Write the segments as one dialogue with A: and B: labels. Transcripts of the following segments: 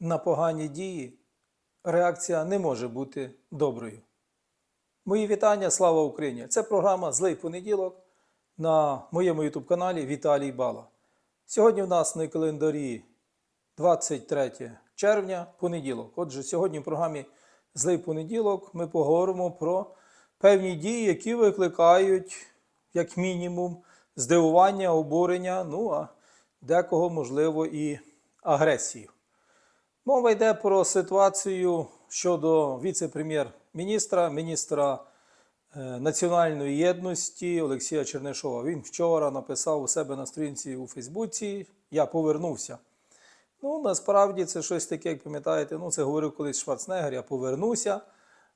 A: на погані дії реакція не може бути доброю. Мої вітання, слава Україні! Це програма Злий понеділок на моєму ютуб каналі Віталій Бала. Сьогодні в нас на календарі 23 червня, понеділок. Отже, сьогодні в програмі Злий понеділок ми поговоримо про певні дії, які викликають, як мінімум, здивування, обурення, ну а декого, можливо, і агресію. Мова йде про ситуацію щодо віце-прем'єр-міністра, міністра е, національної єдності Олексія Чернишова. Він вчора написав у себе на сторінці у Фейсбуці Я повернувся. Ну, насправді це щось таке, як пам'ятаєте, ну це говорив колись Шварценеггер, я повернуся.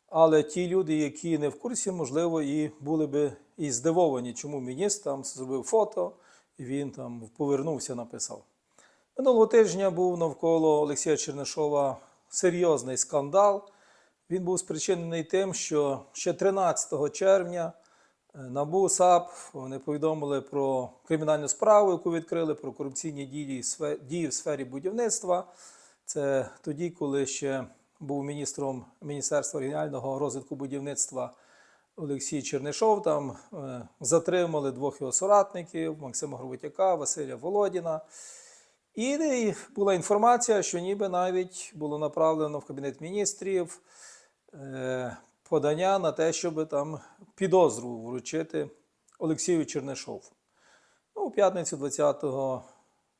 A: Але ті люди, які не в курсі, можливо, і були би і здивовані, чому міністр там зробив фото, і він там повернувся, написав. Минулого тижня був навколо Олексія Чернишова серйозний скандал. Він був спричинений тим, що ще 13 червня е, НАБУ САП вони повідомили про кримінальну справу, яку відкрили про корупційні дії, в сфері будівництва. Це тоді, коли ще був міністром Міністерства регіонального розвитку будівництва Олексій Чернишов. Там е, затримали двох його соратників Максима Гровотяка, Василя Володіна. І була інформація, що ніби навіть було направлено в Кабінет міністрів е, подання на те, щоб там підозру вручити Олексію Чернишову. Ну, у п'ятницю 20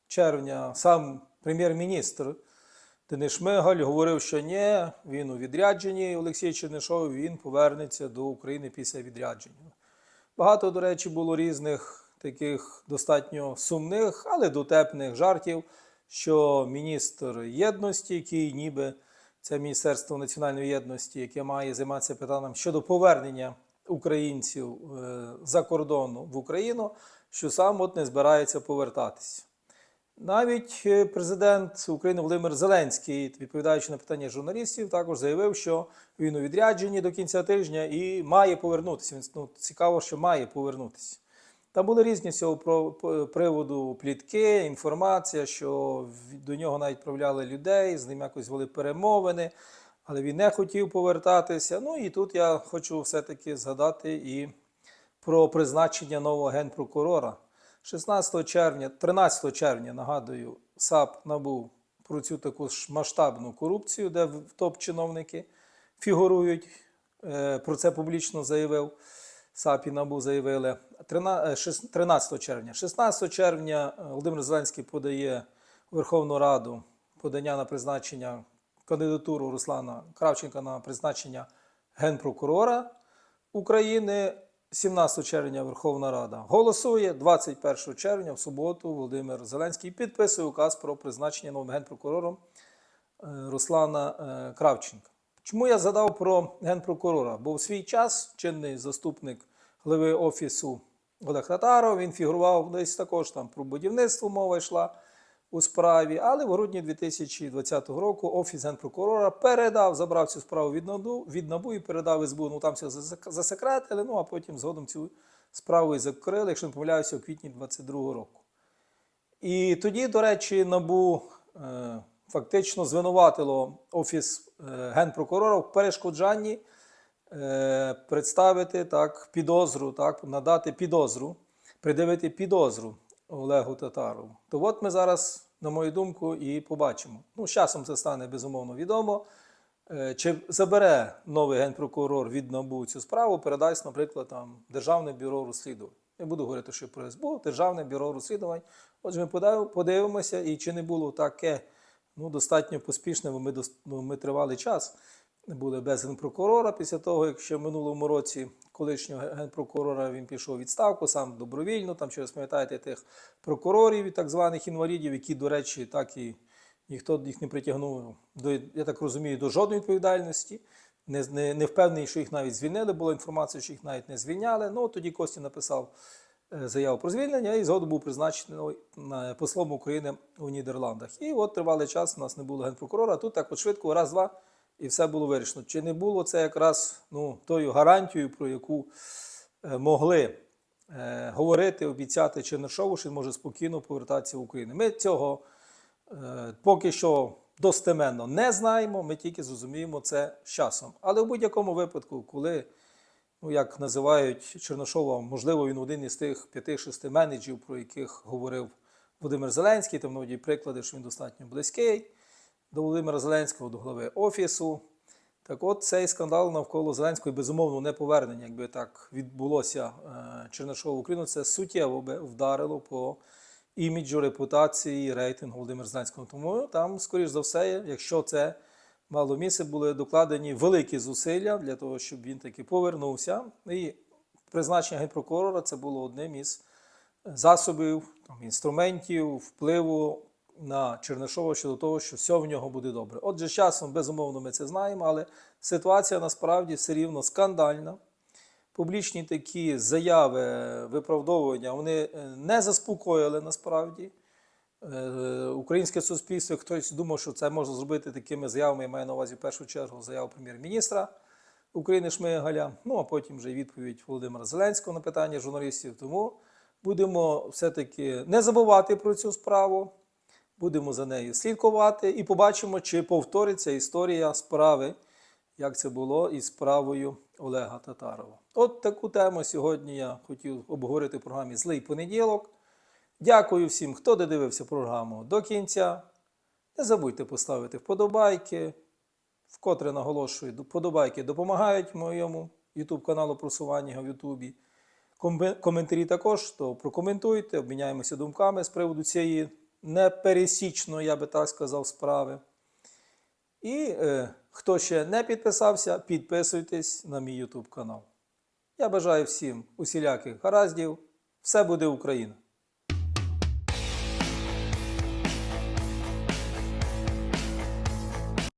A: червня сам прем'єр-міністр Денис Шмигаль говорив, що ні, він у відрядженні Олексій Чернишов, він повернеться до України після відрядження. Багато, до речі, було різних таких достатньо сумних, але дотепних жартів, що міністр єдності, який ніби це Міністерство національної єдності, яке має займатися питанням щодо повернення українців е, за кордону в Україну, що сам от не збирається повертатися. Навіть е, президент України Володимир Зеленський, відповідаючи на питання журналістів, також заявив, що він у відрядженні до кінця тижня і має повернутися. Він ну, цікаво, що має повернутися. Там були різні з цього приводу плітки, інформація, що до нього навіть правляли людей, з ним якось вели перемовини, але він не хотів повертатися. Ну і тут я хочу все-таки згадати і про призначення нового генпрокурора. 16 червня, 13 червня, нагадую, САП набув про цю таку ж масштабну корупцію, де топ-чиновники фігурують. Е, Про це публічно заявив. САП і НАБУ заявили. Трина- е, шест- 13 червня. 16 червня е, Володимир Зеленський подає Верховну Раду подання на призначення кандидатуру Руслана Кравченка на призначення генпрокурора України. 17 червня Верховна Рада голосує. 21 червня в суботу Володимир Зеленський підписує указ про призначення новим генпрокурором е, Руслана Кравченка. Чому я згадав про генпрокурора? Бо в свій час чинний заступник голови офісу Олег Татаров, він фігурував десь також там про будівництво мова йшла у справі, але в грудні 2020 року офіс генпрокурора передав, забрав цю справу від НАБУ, від НАБУ і передав СБУ. Ну там все засекретили, ну а потім згодом цю справу і закрили, якщо не помиляюся, у квітні 2022 року. І тоді, до речі, НАБУ е, фактично звинуватило Офіс е, генпрокурора в перешкоджанні е, представити так, підозру, так, надати підозру, придивити підозру Олегу Татарову. То от ми зараз, на мою думку, і побачимо. Ну, з часом це стане безумовно відомо. Е, Чи забере новий генпрокурор від НАБУ цю справу, передасть, наприклад, там, Державне бюро розслідувань. Не буду говорити, що про СБУ, Державне бюро розслідувань. Отже, ми подивимося, і чи не було таке ну, достатньо поспішне, бо ми, ну, ми тривалий час були без генпрокурора після того, як ще в минулому році колишнього генпрокурора він пішов у відставку, сам добровільно, там через пам'ятаєте тих прокурорів і так званих інвалідів, які, до речі, так і ніхто їх не притягнув до, я так розумію, до жодної відповідальності. Не, не, не впевнений, що їх навіть звільнили. Була інформація, що їх навіть не звільняли. Ну, тоді Кості написав заяву про звільнення і згодом був призначений послом України у Нідерландах. І от тривалий час у нас не було генпрокурора. Тут так от швидко, раз-два, і все було вирішено. Чи не було це якраз ну, тою гарантією, про яку е, могли е, говорити, обіцяти Чернишову, що він може спокійно повертатися в Україну. Ми цього е, поки що достеменно не знаємо, ми тільки зрозуміємо це з часом. Але в будь-якому випадку, коли, ну як називають Черношова, можливо, він один із тих п'яти-шести менеджерів, про яких говорив Володимир Зеленський, там наводять приклади, що він достатньо близький до Володимира Зеленського, до голови Офісу. Так от цей скандал навколо Зеленського безумовно не повернення, якби так відбулося е, Чернишова Україну, це суттєво би вдарило по іміджу, репутації, рейтингу Володимира Зеленського. Тому там, скоріш за все, якщо це мало місце, були докладені великі зусилля для того, щоб він таки повернувся. І призначення генпрокурора це було одним із засобів, там, інструментів, впливу на Чернишова щодо того, що все в нього буде добре. Отже, з часом, безумовно, ми це знаємо, але ситуація насправді все рівно скандальна. Публічні такі заяви, виправдовування, вони е, не заспокоїли насправді. Е, Українське суспільство, хтось думав, що це можна зробити такими заявами, я маю на увазі в першу чергу заяву прем'єр-міністра України Шмигаля, ну а потім вже відповідь Володимира Зеленського на питання журналістів. Тому будемо все-таки не забувати про цю справу, будемо за нею слідкувати і побачимо, чи повториться історія справи, як це було із справою Олега Татарова. От таку тему сьогодні я хотів обговорити в програмі Злий понеділок. Дякую всім, хто додивився програму до кінця. Не забудьте поставити вподобайки. Вкотре наголошую, вподобайки допомагають моєму YouTube каналу просування в Ютубі. Коментарі також, то прокоментуйте, обміняємося думками з приводу цієї непересічної, я би так сказав, справи. І е, хто ще не підписався, підписуйтесь на мій YouTube канал. Я бажаю всім усіляких гараздів. Все буде Україна!